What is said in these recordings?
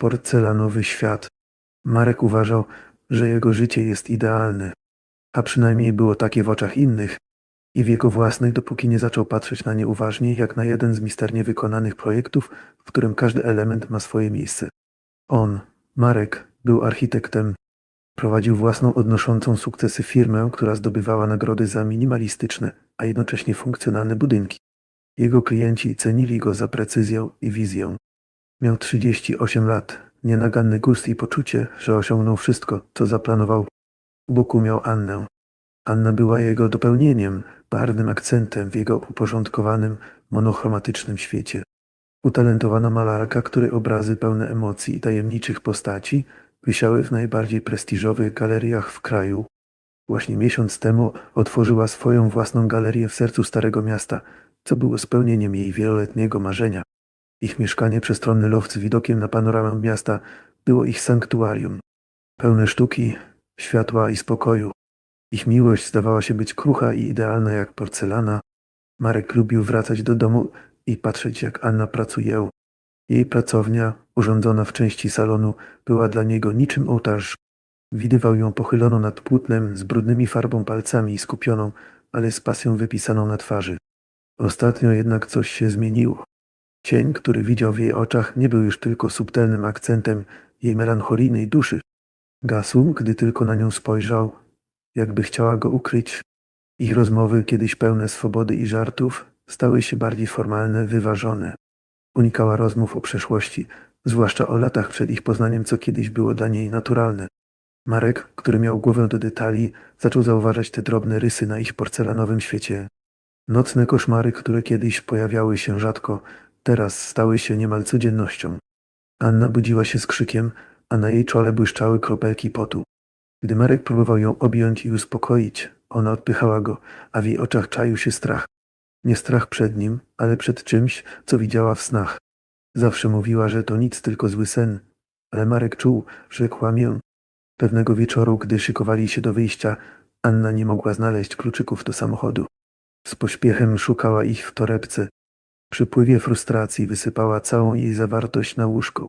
porcelanowy świat. Marek uważał, że jego życie jest idealne, a przynajmniej było takie w oczach innych i w jego własnych, dopóki nie zaczął patrzeć na nie uważnie, jak na jeden z misternie wykonanych projektów, w którym każdy element ma swoje miejsce. On, Marek, był architektem. Prowadził własną odnoszącą sukcesy firmę, która zdobywała nagrody za minimalistyczne, a jednocześnie funkcjonalne budynki. Jego klienci cenili go za precyzję i wizję. Miał 38 lat, nienaganny gust i poczucie, że osiągnął wszystko, co zaplanował. Boku miał Annę. Anna była jego dopełnieniem, barwnym akcentem w jego uporządkowanym, monochromatycznym świecie. Utalentowana malarka, której obrazy pełne emocji i tajemniczych postaci wisiały w najbardziej prestiżowych galeriach w kraju. Właśnie miesiąc temu otworzyła swoją własną galerię w sercu Starego Miasta, co było spełnieniem jej wieloletniego marzenia. Ich mieszkanie, przestronny loft z widokiem na panoramę miasta, było ich sanktuarium. Pełne sztuki, światła i spokoju. Ich miłość zdawała się być krucha i idealna jak porcelana. Marek lubił wracać do domu i patrzeć, jak Anna pracuje. Jej pracownia, urządzona w części salonu, była dla niego niczym ołtarz. Widywał ją pochyloną nad płótnem, z brudnymi farbą palcami i skupioną, ale z pasją wypisaną na twarzy. Ostatnio jednak coś się zmieniło. Cień, który widział w jej oczach, nie był już tylko subtelnym akcentem jej melancholijnej duszy. Gasł, gdy tylko na nią spojrzał, jakby chciała go ukryć. Ich rozmowy, kiedyś pełne swobody i żartów, stały się bardziej formalne, wyważone. Unikała rozmów o przeszłości, zwłaszcza o latach przed ich poznaniem, co kiedyś było dla niej naturalne. Marek, który miał głowę do detali, zaczął zauważać te drobne rysy na ich porcelanowym świecie. Nocne koszmary, które kiedyś pojawiały się rzadko, teraz stały się niemal codziennością. Anna budziła się z krzykiem, a na jej czole błyszczały kropelki potu. Gdy Marek próbował ją objąć i uspokoić, ona odpychała go, a w jej oczach czaił się strach. Nie strach przed nim, ale przed czymś, co widziała w snach. Zawsze mówiła, że to nic, tylko zły sen, ale Marek czuł, że kłamię. Pewnego wieczoru, gdy szykowali się do wyjścia, Anna nie mogła znaleźć kluczyków do samochodu. Z pośpiechem szukała ich w torebce. Przy pływie frustracji wysypała całą jej zawartość na łóżko.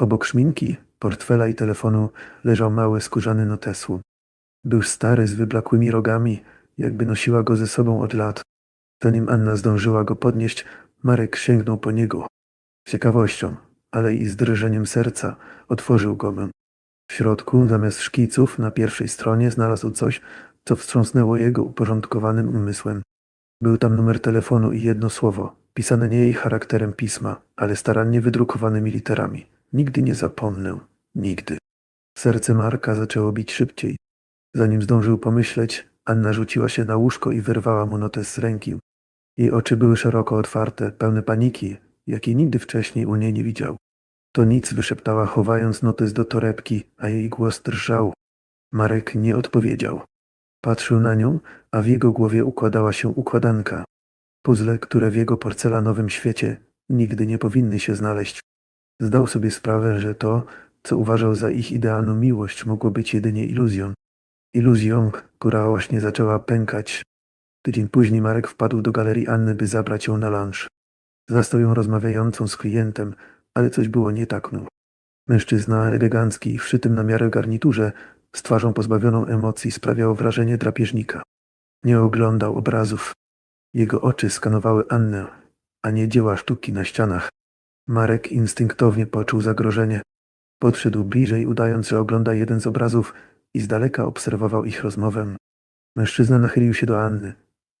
Obok szminki, portfela i telefonu leżał mały skórzany notesłu. Był stary z wyblakłymi rogami, jakby nosiła go ze sobą od lat. Zanim Anna zdążyła go podnieść, Marek sięgnął po niego. Z ciekawością, ale i z drżeniem serca otworzył go. W środku, zamiast szkiców, na pierwszej stronie znalazł coś, co wstrząsnęło jego uporządkowanym umysłem. Był tam numer telefonu i jedno słowo, pisane nie jej charakterem pisma, ale starannie wydrukowanymi literami. Nigdy nie zapomnę. Nigdy. Serce Marka zaczęło bić szybciej. Zanim zdążył pomyśleć, Anna rzuciła się na łóżko i wyrwała mu notes z ręki. Jej oczy były szeroko otwarte, pełne paniki, jakiej nigdy wcześniej u niej nie widział. To nic wyszeptała, chowając notes do torebki, a jej głos drżał. Marek nie odpowiedział. Patrzył na nią, a w jego głowie układała się układanka. Puzzle, które w jego porcelanowym świecie nigdy nie powinny się znaleźć. Zdał sobie sprawę, że to, co uważał za ich idealną miłość, mogło być jedynie iluzją. Iluzją, która właśnie zaczęła pękać. Tydzień później Marek wpadł do galerii Anny, by zabrać ją na lunch. Zastał ją rozmawiającą z klientem, ale coś było nie tak. No. Mężczyzna elegancki, w szytym na miarę garniturze, z twarzą pozbawioną emocji, sprawiał wrażenie drapieżnika. Nie oglądał obrazów. Jego oczy skanowały Annę, a nie dzieła sztuki na ścianach. Marek instynktownie poczuł zagrożenie. Podszedł bliżej, udając, że ogląda jeden z obrazów i z daleka obserwował ich rozmowę. Mężczyzna nachylił się do Anny,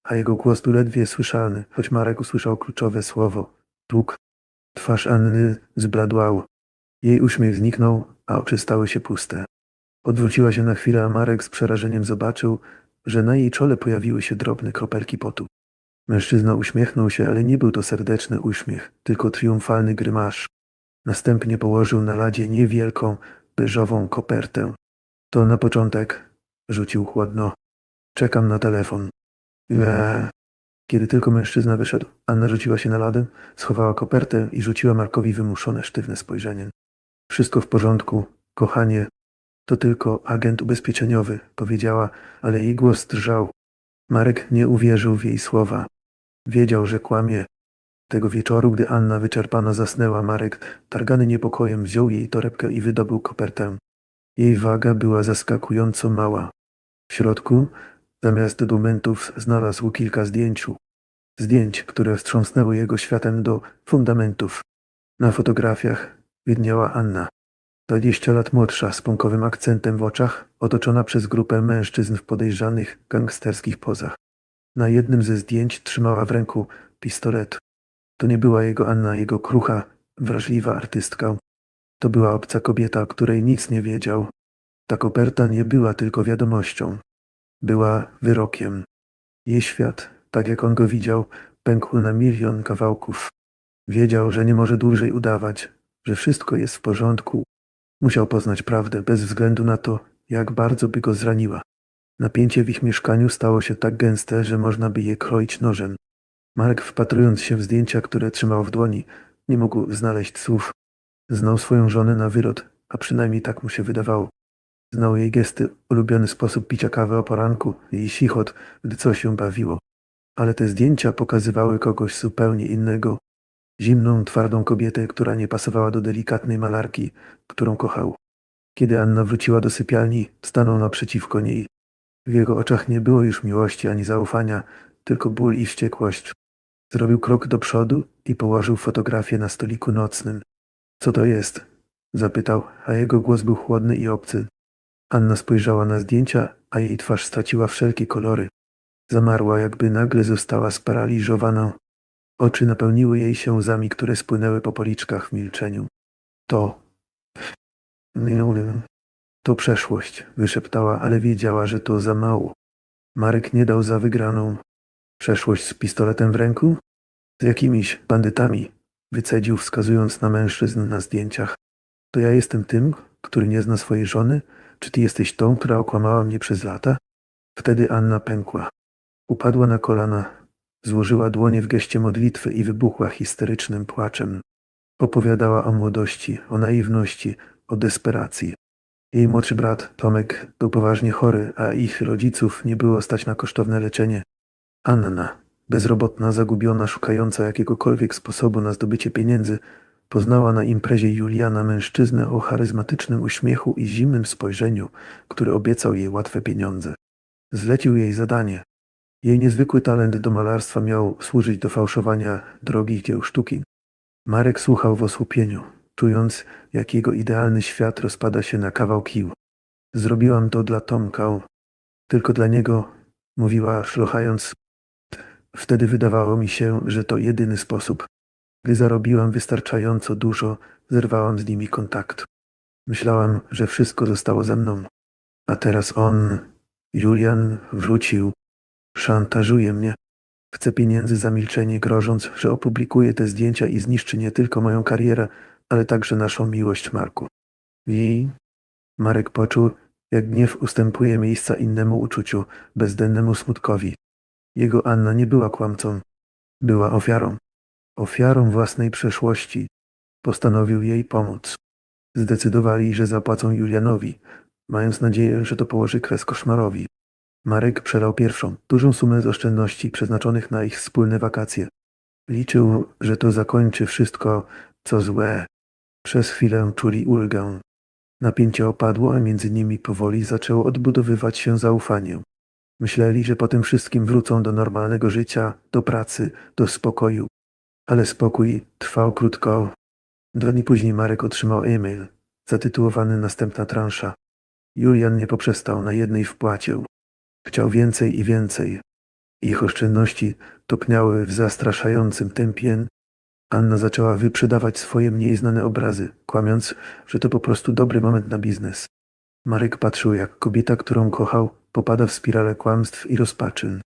a jego głos był ledwie słyszalny, choć Marek usłyszał kluczowe słowo – dług. Twarz Anny zbladła. Jej uśmiech zniknął, a oczy stały się puste. Odwróciła się na chwilę, a Marek z przerażeniem zobaczył, że na jej czole pojawiły się drobne kropelki potu. Mężczyzna uśmiechnął się, ale nie był to serdeczny uśmiech, tylko triumfalny grymasz. Następnie położył na ladzie niewielką, beżową kopertę. To na początek, rzucił chłodno. Czekam na telefon. Eee. Kiedy tylko mężczyzna wyszedł, Anna rzuciła się na ladę, schowała kopertę i rzuciła Markowi wymuszone, sztywne spojrzenie. Wszystko w porządku, kochanie. To tylko agent ubezpieczeniowy, powiedziała, ale jej głos drżał. Marek nie uwierzył w jej słowa. Wiedział, że kłamie. Tego wieczoru, gdy Anna wyczerpana zasnęła, Marek, targany niepokojem, wziął jej torebkę i wydobył kopertę. Jej waga była zaskakująco mała. W środku, zamiast dokumentów, znalazł kilka zdjęciu. Zdjęć, które wstrząsnęły jego światem do fundamentów. Na fotografiach widniała Anna. Dwadzieścia lat młodsza, z punkowym akcentem w oczach, otoczona przez grupę mężczyzn w podejrzanych, gangsterskich pozach. Na jednym ze zdjęć trzymała w ręku pistolet. To nie była jego Anna, jego krucha, wrażliwa artystka. To była obca kobieta, o której nic nie wiedział. Ta koperta nie była tylko wiadomością. Była wyrokiem. Jej świat, tak jak on go widział, pękł na milion kawałków. Wiedział, że nie może dłużej udawać, że wszystko jest w porządku. Musiał poznać prawdę, bez względu na to, jak bardzo by go zraniła. Napięcie w ich mieszkaniu stało się tak gęste, że można by je kroić nożem. Marek, wpatrując się w zdjęcia, które trzymał w dłoni, nie mógł znaleźć słów. Znał swoją żonę na wylot, a przynajmniej tak mu się wydawało. Znał jej gesty, ulubiony sposób picia kawy o poranku, jej chichot, gdy coś ją bawiło. Ale te zdjęcia pokazywały kogoś zupełnie innego. Zimną, twardą kobietę, która nie pasowała do delikatnej malarki, którą kochał. Kiedy Anna wróciła do sypialni, stanął naprzeciwko niej. W jego oczach nie było już miłości ani zaufania, tylko ból i wściekłość. Zrobił krok do przodu i położył fotografię na stoliku nocnym. Co to jest? Zapytał, a jego głos był chłodny i obcy. Anna spojrzała na zdjęcia, a jej twarz straciła wszelkie kolory. Zamarła, jakby nagle została sparaliżowana. Oczy napełniły jej się łzami, które spłynęły po policzkach w milczeniu. To. To przeszłość, wyszeptała, ale wiedziała, że to za mało. Marek nie dał za wygraną. Przeszłość z pistoletem w ręku? Z jakimiś bandytami, wycedził, wskazując na mężczyzn na zdjęciach. To ja jestem tym, który nie zna swojej żony? Czy ty jesteś tą, która okłamała mnie przez lata? Wtedy Anna pękła. Upadła na kolana, złożyła dłonie w geście modlitwy i wybuchła histerycznym płaczem. Opowiadała o młodości, o naiwności, o desperacji. Jej młodszy brat, Tomek, był poważnie chory, a ich rodziców nie było stać na kosztowne leczenie. Anna, bezrobotna, zagubiona, szukająca jakiegokolwiek sposobu na zdobycie pieniędzy, poznała na imprezie Juliana mężczyznę o charyzmatycznym uśmiechu i zimnym spojrzeniu, który obiecał jej łatwe pieniądze. Zlecił jej zadanie. Jej niezwykły talent do malarstwa miał służyć do fałszowania drogich dzieł sztuki. Marek słuchał w osłupieniu, czując, jak jego idealny świat rozpada się na kawałki. Zrobiłam to dla Tomka, tylko dla niego, mówiła szlochając. Wtedy wydawało mi się, że to jedyny sposób. Gdy zarobiłam wystarczająco dużo, zerwałam z nimi kontakt. Myślałam, że wszystko zostało ze mną. A teraz on, Julian, wrócił. Szantażuje mnie. Chce pieniędzy za milczenie, grożąc, że opublikuje te zdjęcia i zniszczy nie tylko moją karierę, ale także naszą miłość, Marku. I Marek poczuł, jak gniew ustępuje miejsca innemu uczuciu, bezdennemu smutkowi. Jego Anna nie była kłamcą, była ofiarą. Ofiarą własnej przeszłości. Postanowił jej pomóc. Zdecydowali, że zapłacą Julianowi, mając nadzieję, że to położy kres koszmarowi. Marek przelał pierwszą, dużą sumę z oszczędności przeznaczonych na ich wspólne wakacje. Liczył, że to zakończy wszystko, co złe. Przez chwilę czuli ulgę. Napięcie opadło, a między nimi powoli zaczęło odbudowywać się zaufanie. Myśleli, że po tym wszystkim wrócą do normalnego życia, do pracy, do spokoju. Ale spokój trwał krótko. Dwa dni później Marek otrzymał e-mail zatytułowany Następna transza. Julian nie poprzestał na jednej wpłacie. Chciał więcej i więcej. Ich oszczędności topniały w zastraszającym tempie. Anna zaczęła wyprzedawać swoje mniej znane obrazy, kłamiąc, że to po prostu dobry moment na biznes. Marek patrzył, jak kobieta, którą kochał, popada w spirale kłamstw i rozpaczy.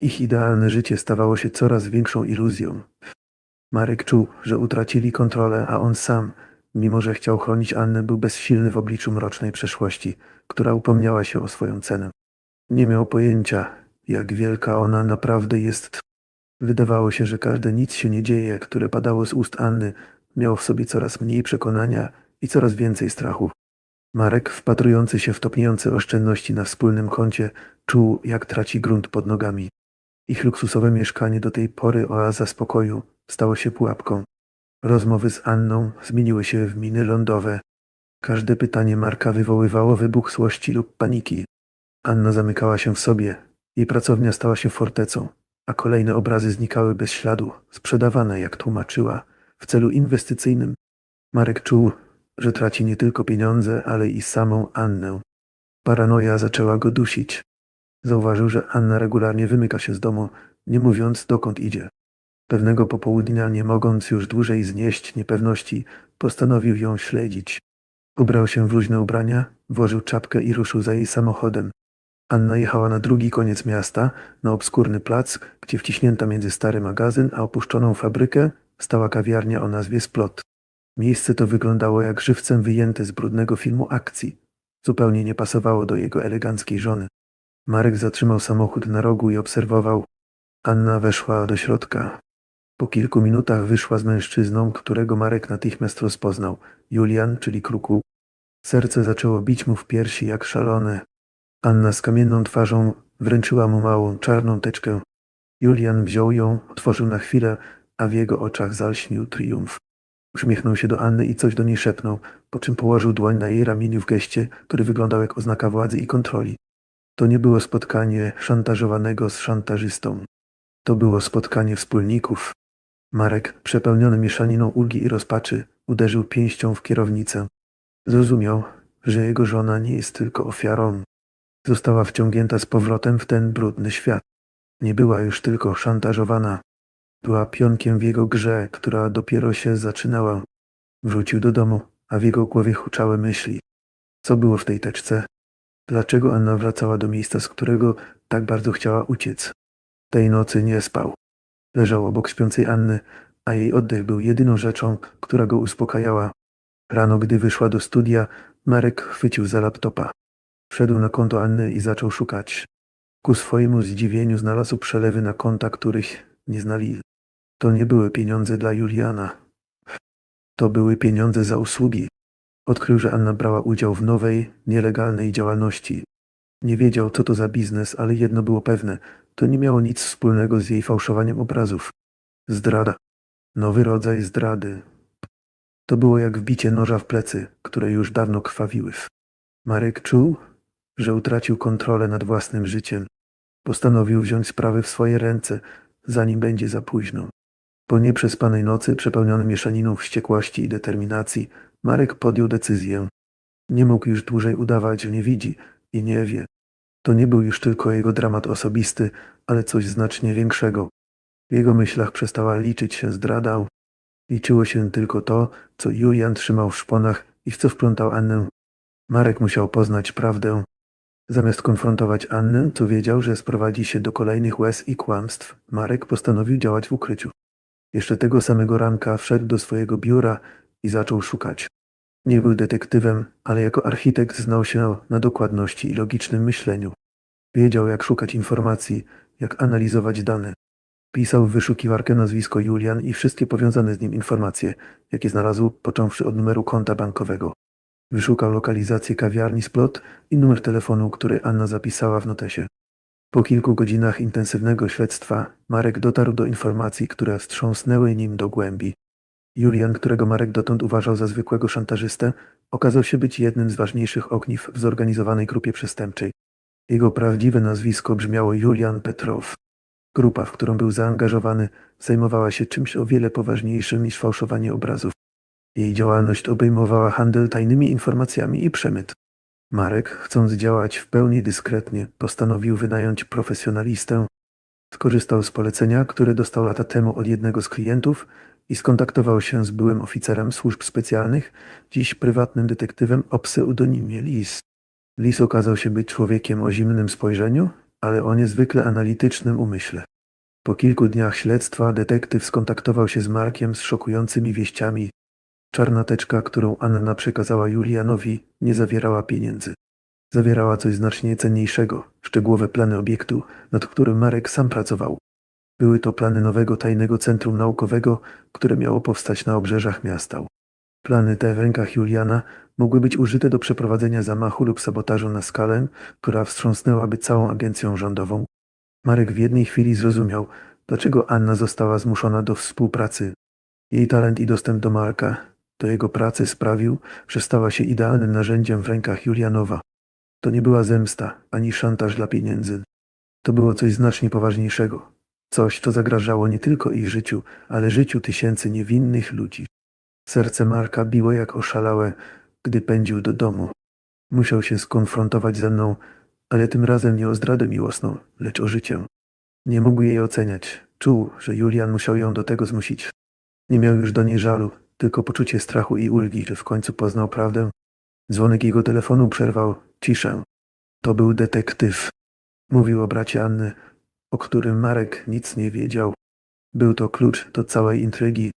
Ich idealne życie stawało się coraz większą iluzją. Marek czuł, że utracili kontrolę, a on sam, mimo że chciał chronić Annę, był bezsilny w obliczu mrocznej przeszłości, która upomniała się o swoją cenę. Nie miał pojęcia, jak wielka ona naprawdę jest. Wydawało się, że każde nic się nie dzieje, które padało z ust Anny, miało w sobie coraz mniej przekonania i coraz więcej strachu. Marek, wpatrujący się w topniejące oszczędności na wspólnym koncie, czuł, jak traci grunt pod nogami. Ich luksusowe mieszkanie do tej pory oaza spokoju stało się pułapką. Rozmowy z Anną zmieniły się w miny lądowe. Każde pytanie Marka wywoływało wybuch złości lub paniki. Anna zamykała się w sobie. Jej pracownia stała się fortecą, a kolejne obrazy znikały bez śladu, sprzedawane, jak tłumaczyła, w celu inwestycyjnym. Marek czuł, że traci nie tylko pieniądze, ale i samą Annę. Paranoja zaczęła go dusić. Zauważył, że Anna regularnie wymyka się z domu, nie mówiąc dokąd idzie. Pewnego popołudnia, nie mogąc już dłużej znieść niepewności, postanowił ją śledzić. Ubrał się w luźne ubrania, włożył czapkę i ruszył za jej samochodem. Anna jechała na drugi koniec miasta, na obskurny plac, gdzie wciśnięta między stary magazyn a opuszczoną fabrykę stała kawiarnia o nazwie Splot. Miejsce to wyglądało jak żywcem wyjęte z brudnego filmu akcji. Zupełnie nie pasowało do jego eleganckiej żony. Marek zatrzymał samochód na rogu i obserwował. Anna weszła do środka. Po kilku minutach wyszła z mężczyzną, którego Marek natychmiast rozpoznał. Julian, czyli Kruku. Serce zaczęło bić mu w piersi jak szalone. Anna z kamienną twarzą wręczyła mu małą, czarną teczkę. Julian wziął ją, otworzył na chwilę, a w jego oczach zalśnił triumf. Uśmiechnął się do Anny i coś do niej szepnął, po czym położył dłoń na jej ramieniu w geście, który wyglądał jak oznaka władzy i kontroli. To nie było spotkanie szantażowanego z szantażystą. To było spotkanie wspólników. Marek, przepełniony mieszaniną ulgi i rozpaczy, uderzył pięścią w kierownicę. Zrozumiał, że jego żona nie jest tylko ofiarą. Została wciągnięta z powrotem w ten brudny świat. Nie była już tylko szantażowana. Była pionkiem w jego grze, która dopiero się zaczynała. Wrócił do domu, a w jego głowie huczały myśli. Co było w tej teczce? Dlaczego Anna wracała do miejsca, z którego tak bardzo chciała uciec? Tej nocy nie spał. Leżał obok śpiącej Anny, a jej oddech był jedyną rzeczą, która go uspokajała. Rano, gdy wyszła do studia, Marek chwycił za laptopa. Wszedł na konto Anny i zaczął szukać. Ku swojemu zdziwieniu znalazł przelewy na konta, których nie znali. To nie były pieniądze dla Juliana. To były pieniądze za usługi. Odkrył, że Anna brała udział w nowej, nielegalnej działalności. Nie wiedział, co to za biznes, ale jedno było pewne. To nie miało nic wspólnego z jej fałszowaniem obrazów. Zdrada. Nowy rodzaj zdrady. To było jak wbicie noża w plecy, które już dawno krwawiły. Marek czuł, że utracił kontrolę nad własnym życiem. Postanowił wziąć sprawy w swoje ręce, zanim będzie za późno. Po nieprzespanej nocy, przepełnionej mieszaniną wściekłości i determinacji, Marek podjął decyzję. Nie mógł już dłużej udawać, że nie widzi i nie wie. To nie był już tylko jego dramat osobisty, ale coś znacznie większego. W jego myślach przestała liczyć się zdrada. Liczyło się tylko to, co Julian trzymał w szponach i w co wplątał Annę. Marek musiał poznać prawdę. Zamiast konfrontować Annę, co wiedział, że sprowadzi się do kolejnych łez i kłamstw, Marek postanowił działać w ukryciu. Jeszcze tego samego ranka wszedł do swojego biura i zaczął szukać. Nie był detektywem, ale jako architekt znał się na dokładności i logicznym myśleniu. Wiedział, jak szukać informacji, jak analizować dane. Pisał w wyszukiwarkę nazwisko Julian i wszystkie powiązane z nim informacje, jakie znalazł, począwszy od numeru konta bankowego. Wyszukał lokalizację kawiarni Splot i numer telefonu, który Anna zapisała w notesie. Po kilku godzinach intensywnego śledztwa Marek dotarł do informacji, które wstrząsnęły nim do głębi. Julian, którego Marek dotąd uważał za zwykłego szantażystę, okazał się być jednym z ważniejszych ogniw w zorganizowanej grupie przestępczej. Jego prawdziwe nazwisko brzmiało Julian Petrow. Grupa, w którą był zaangażowany, zajmowała się czymś o wiele poważniejszym niż fałszowanie obrazów. Jej działalność obejmowała handel tajnymi informacjami i przemyt. Marek, chcąc działać w pełni dyskretnie, postanowił wynająć profesjonalistę. Skorzystał z polecenia, które dostał lata temu od jednego z klientów i skontaktował się z byłym oficerem służb specjalnych, dziś prywatnym detektywem o pseudonimie Lis. Lis okazał się być człowiekiem o zimnym spojrzeniu, ale o niezwykle analitycznym umyśle. Po kilku dniach śledztwa detektyw skontaktował się z Markiem z szokującymi wieściami. Czarna teczka, którą Anna przekazała Julianowi, nie zawierała pieniędzy. Zawierała coś znacznie cenniejszego, szczegółowe plany obiektu, nad którym Marek sam pracował. Były to plany nowego tajnego centrum naukowego, które miało powstać na obrzeżach miasta. Plany te w rękach Juliana mogły być użyte do przeprowadzenia zamachu lub sabotażu na skalę, która wstrząsnęłaby całą agencją rządową. Marek w jednej chwili zrozumiał, dlaczego Anna została zmuszona do współpracy. Jej talent i dostęp do Marka, do jego pracy sprawił, że stała się idealnym narzędziem w rękach Julianowa. To nie była zemsta ani szantaż dla pieniędzy. To było coś znacznie poważniejszego. Coś, co zagrażało nie tylko ich życiu, ale życiu tysięcy niewinnych ludzi. Serce Marka biło jak oszalałe, gdy pędził do domu. Musiał się skonfrontować ze mną, ale tym razem nie o zdradę miłosną, lecz o życie. Nie mógł jej oceniać. Czuł, że Julian musiał ją do tego zmusić. Nie miał już do niej żalu, tylko poczucie strachu i ulgi, że w końcu poznał prawdę. Dzwonek jego telefonu przerwał ciszę. To był detektyw. Mówił o bracie Anny, o którym Marek nic nie wiedział. Był to klucz do całej intrygi.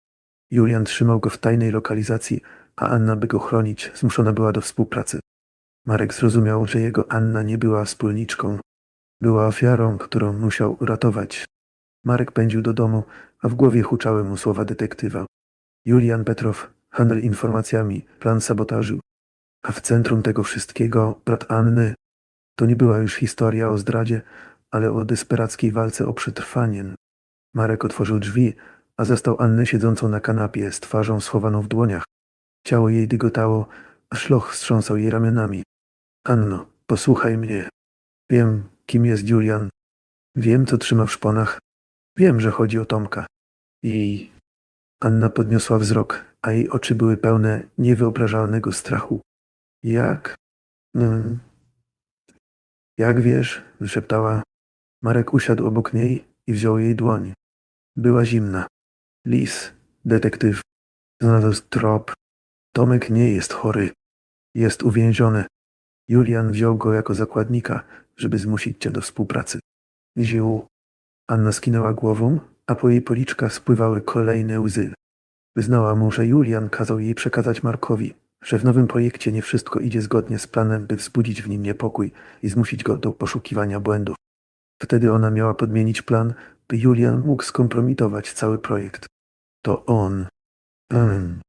Julian trzymał go w tajnej lokalizacji, a Anna, by go chronić, zmuszona była do współpracy. Marek zrozumiał, że jego Anna nie była wspólniczką. Była ofiarą, którą musiał uratować. Marek pędził do domu, a w głowie huczały mu słowa detektywa. Julian Petrow, handel informacjami, plan sabotażu. A w centrum tego wszystkiego brat Anny. To nie była już historia o zdradzie, ale o desperackiej walce o przetrwanie. Marek otworzył drzwi, a zastał Annę siedzącą na kanapie z twarzą schowaną w dłoniach. Ciało jej dygotało, a szloch wstrząsał jej ramionami. Anno, posłuchaj mnie. Wiem, kim jest Julian. Wiem, co trzyma w szponach. Wiem, że chodzi o Tomka. I Anna podniosła wzrok, a jej oczy były pełne niewyobrażalnego strachu. Jak? Mm. Jak wiesz? wyszeptała. Marek usiadł obok niej i wziął jej dłoń. Była zimna. Lis, detektyw, znalazł trop. Tomek nie jest chory. Jest uwięziony. Julian wziął go jako zakładnika, żeby zmusić cię do współpracy. Ziół. Anna skinęła głową, a po jej policzkach spływały kolejne łzy. Wyznała mu, że Julian kazał jej przekazać Markowi, że w nowym projekcie nie wszystko idzie zgodnie z planem, by wzbudzić w nim niepokój i zmusić go do poszukiwania błędów. Wtedy ona miała podmienić plan, by Julian mógł skompromitować cały projekt. To on. Mm.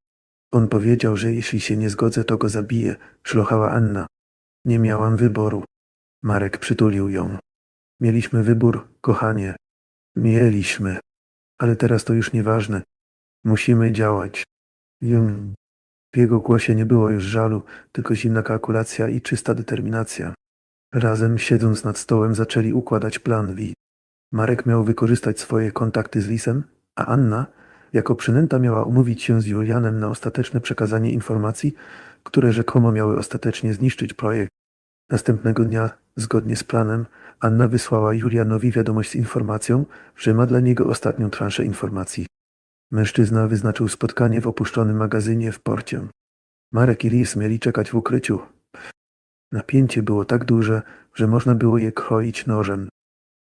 On powiedział, że jeśli się nie zgodzę, to go zabije, szlochała Anna. Nie miałam wyboru. Marek przytulił ją. Mieliśmy wybór, kochanie. Mieliśmy. Ale teraz to już nieważne. Musimy działać. Jum. W jego głosie nie było już żalu, tylko zimna kalkulacja i czysta determinacja. Razem, siedząc nad stołem, zaczęli układać plan Wi. Marek miał wykorzystać swoje kontakty z Lisem, a Anna, jako przynęta, miała umówić się z Julianem na ostateczne przekazanie informacji, które rzekomo miały ostatecznie zniszczyć projekt. Następnego dnia, zgodnie z planem, Anna wysłała Julianowi wiadomość z informacją, że ma dla niego ostatnią transzę informacji. Mężczyzna wyznaczył spotkanie w opuszczonym magazynie w porcie. Marek i Lis mieli czekać w ukryciu. Napięcie było tak duże, że można było je kroić nożem.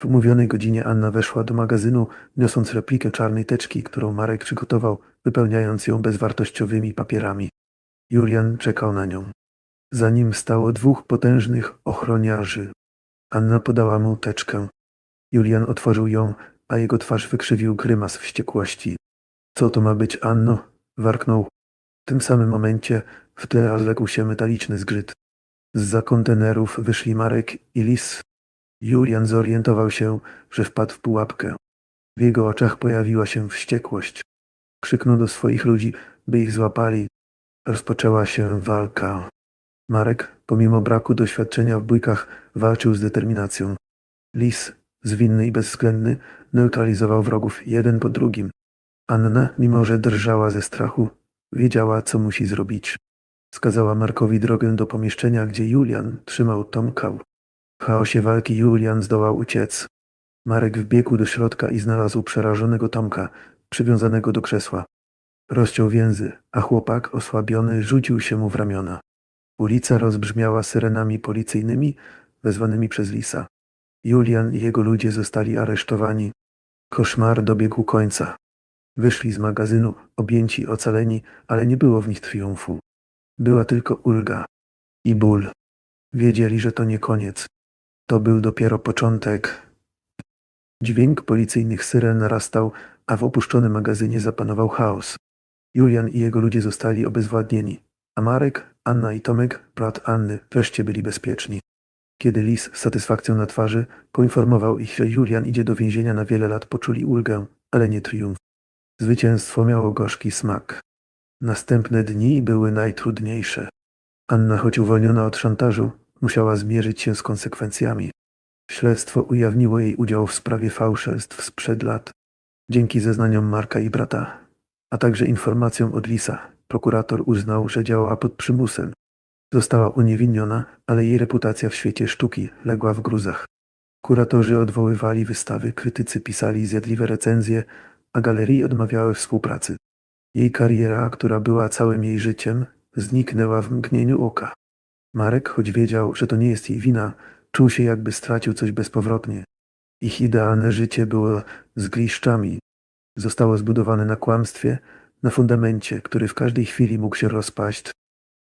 W umówionej godzinie Anna weszła do magazynu, niosąc replikę czarnej teczki, którą Marek przygotował, wypełniając ją bezwartościowymi papierami. Julian czekał na nią. Za nim stało dwóch potężnych ochroniarzy. Anna podała mu teczkę. Julian otworzył ją, a jego twarz wykrzywił grymas wściekłości. Co to ma być, Anno? warknął. W tym samym momencie w tle rozległ się metaliczny zgrzyt. Zza kontenerów wyszli Marek i Lis. Julian zorientował się, że wpadł w pułapkę. W jego oczach pojawiła się wściekłość. Krzyknął do swoich ludzi, by ich złapali. Rozpoczęła się walka. Marek, pomimo braku doświadczenia w bójkach, walczył z determinacją. Lis, zwinny i bezwzględny, neutralizował wrogów jeden po drugim. Anna, mimo że drżała ze strachu, wiedziała, co musi zrobić. Wskazała Markowi drogę do pomieszczenia, gdzie Julian trzymał Tomka. W chaosie walki Julian zdołał uciec. Marek wbiegł do środka i znalazł przerażonego Tomka, przywiązanego do krzesła. Rozciął więzy, a chłopak, osłabiony, rzucił się mu w ramiona. Ulica rozbrzmiała syrenami policyjnymi wezwanymi przez Lisa. Julian i jego ludzie zostali aresztowani. Koszmar dobiegł końca. Wyszli z magazynu, objęci, ocaleni, ale nie było w nich triumfu. Była tylko ulga i ból. Wiedzieli, że to nie koniec. To był dopiero początek. Dźwięk policyjnych syren narastał, a w opuszczonym magazynie zapanował chaos. Julian i jego ludzie zostali obezwładnieni, a Marek, Anna i Tomek, brat Anny, wreszcie byli bezpieczni. Kiedy Lis z satysfakcją na twarzy poinformował ich, że Julian idzie do więzienia na wiele lat, poczuli ulgę, ale nie triumf. Zwycięstwo miało gorzki smak. Następne dni były najtrudniejsze. Anna, choć uwolniona od szantażu, musiała zmierzyć się z konsekwencjami. Śledztwo ujawniło jej udział w sprawie fałszerstw sprzed lat. Dzięki zeznaniom Marka i brata, a także informacjom od Lisa, prokurator uznał, że działała pod przymusem. Została uniewinniona, ale jej reputacja w świecie sztuki legła w gruzach. Kuratorzy odwoływali wystawy, krytycy pisali zjadliwe recenzje, a galerie odmawiały współpracy. Jej kariera, która była całym jej życiem, zniknęła w mgnieniu oka. Marek, choć wiedział, że to nie jest jej wina, czuł się jakby stracił coś bezpowrotnie. Ich idealne życie było zgliszczami. Zostało zbudowane na kłamstwie, na fundamencie, który w każdej chwili mógł się rozpaść.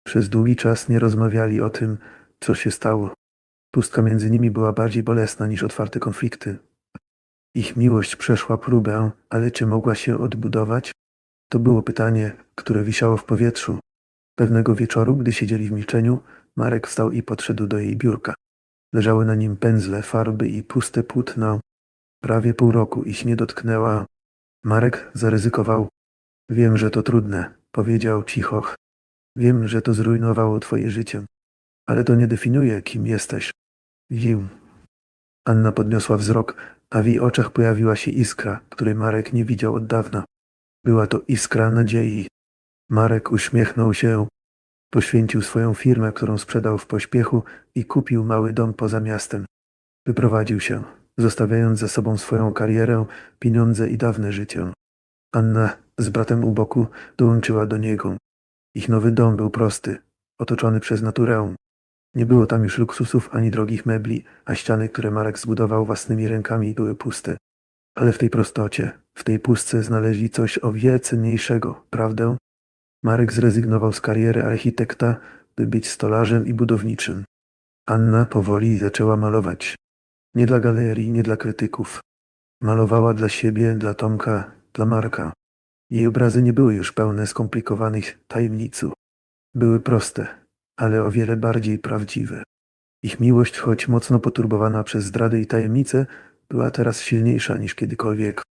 Przez długi czas nie rozmawiali o tym, co się stało. Pustka między nimi była bardziej bolesna niż otwarte konflikty. Ich miłość przeszła próbę, ale czy mogła się odbudować? To było pytanie, które wisiało w powietrzu. Pewnego wieczoru, gdy siedzieli w milczeniu, Marek wstał i podszedł do jej biurka. Leżały na nim pędzle, farby i puste płótno. Prawie pół roku ich nie dotknęła. Marek zaryzykował. Wiem, że to trudne, powiedział cicho. Wiem, że to zrujnowało twoje życie, ale to nie definiuje, kim jesteś. Wił. Anna podniosła wzrok, a w jej oczach pojawiła się iskra, której Marek nie widział od dawna. Była to iskra nadziei. Marek uśmiechnął się, poświęcił swoją firmę, którą sprzedał w pośpiechu i kupił mały dom poza miastem. Wyprowadził się, zostawiając za sobą swoją karierę, pieniądze i dawne życie. Anna z bratem u boku dołączyła do niego. Ich nowy dom był prosty, otoczony przez naturę. Nie było tam już luksusów ani drogich mebli, a ściany, które Marek zbudował własnymi rękami, były puste. Ale w tej prostocie, w tej pustce znaleźli coś o wiele cenniejszego, prawdę? Marek zrezygnował z kariery architekta, by być stolarzem i budowniczym. Anna powoli zaczęła malować. Nie dla galerii, nie dla krytyków. Malowała dla siebie, dla Tomka, dla Marka. Jej obrazy nie były już pełne skomplikowanych tajemniców. Były proste, ale o wiele bardziej prawdziwe. Ich miłość, choć mocno poturbowana przez zdrady i tajemnice, była teraz silniejsza niż kiedykolwiek.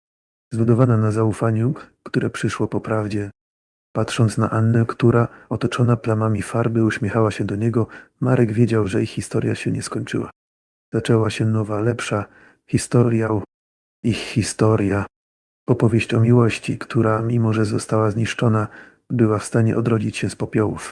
Zbudowana na zaufaniu, które przyszło po prawdzie. Patrząc na Annę, która, otoczona plamami farby, uśmiechała się do niego, Marek wiedział, że ich historia się nie skończyła. Zaczęła się nowa, lepsza historia, ich historia. Opowieść o miłości, która, mimo że została zniszczona, była w stanie odrodzić się z popiołów.